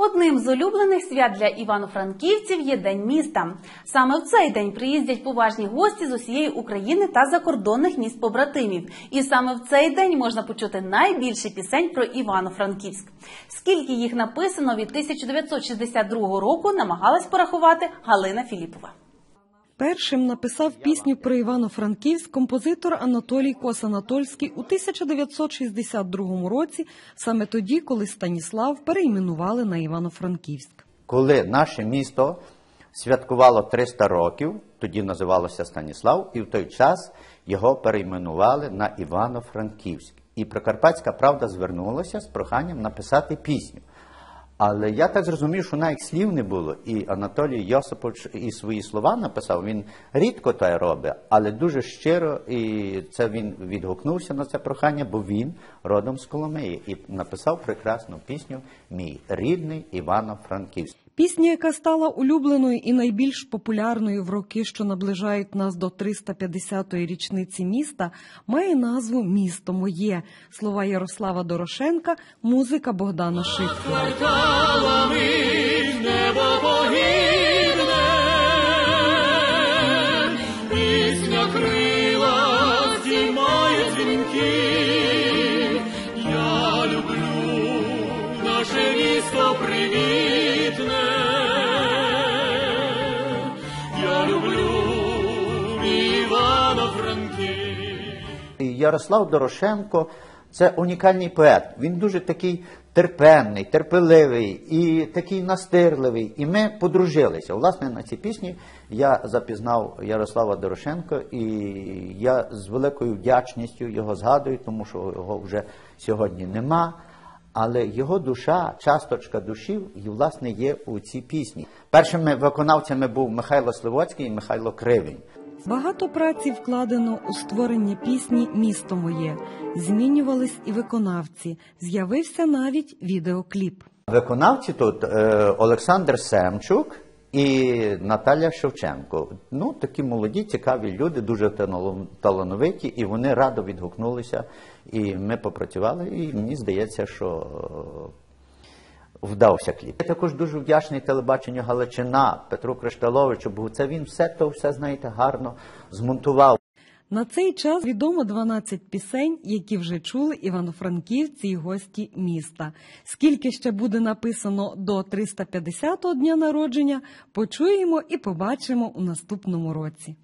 Одним з улюблених свят для івано-франківців є День міста. Саме в цей день приїздять поважні гості з усієї України та закордонних міст побратимів. І саме в цей день можна почути найбільше пісень про Івано-Франківськ. Скільки їх написано від 1962 року, намагалась порахувати Галина Філіпова. Першим написав пісню про Івано-Франківськ композитор Анатолій Кос-Анатольський у 1962 році, саме тоді, коли Станіслав перейменували на Івано-Франківськ. Коли наше місто святкувало 300 років, тоді називалося Станіслав, і в той час його перейменували на Івано-Франківськ. І Прикарпатська правда звернулася з проханням написати пісню. Але я так зрозумів, що навіть слів не було, і Анатолій Йосипович і свої слова написав. Він рідко те робить, але дуже щиро, і це він відгукнувся на це прохання, бо він родом з Коломиї і написав прекрасну пісню Мій рідний Івано-Франківськ. Пісня, яка стала улюбленою і найбільш популярною в роки, що наближають нас до 350-ї річниці міста, має назву Місто моє. Слова Ярослава Дорошенка, музика Богдана Шитка. Пісня крила здіймає дзвінки. Івано-Франківськ. Ярослав Дорошенко це унікальний поет. Він дуже такий терпенний, терпеливий і такий настирливий. І ми подружилися. Власне, на цій пісні я запізнав Ярослава Дорошенко, і я з великою вдячністю його згадую, тому що його вже сьогодні нема. Але його душа, часточка душі, і, власне, є у цій пісні. Першими виконавцями був Михайло Сливоцький і Михайло Кривень. Багато праці вкладено у створення пісні Місто моє. Змінювались і виконавці. З'явився навіть відеокліп. Виконавці тут е, Олександр Семчук і Наталя Шевченко. Ну, такі молоді, цікаві люди, дуже талановиті, і вони радо відгукнулися. І ми попрацювали, і мені здається, що вдався кліп. Я також дуже вдячний телебаченню Галичина Петру Кришталовичу, бо це він все то все, знаєте, гарно змонтував. На цей час відомо 12 пісень, які вже чули івано-франківці і гості міста. Скільки ще буде написано до 350-го дня народження, почуємо і побачимо у наступному році.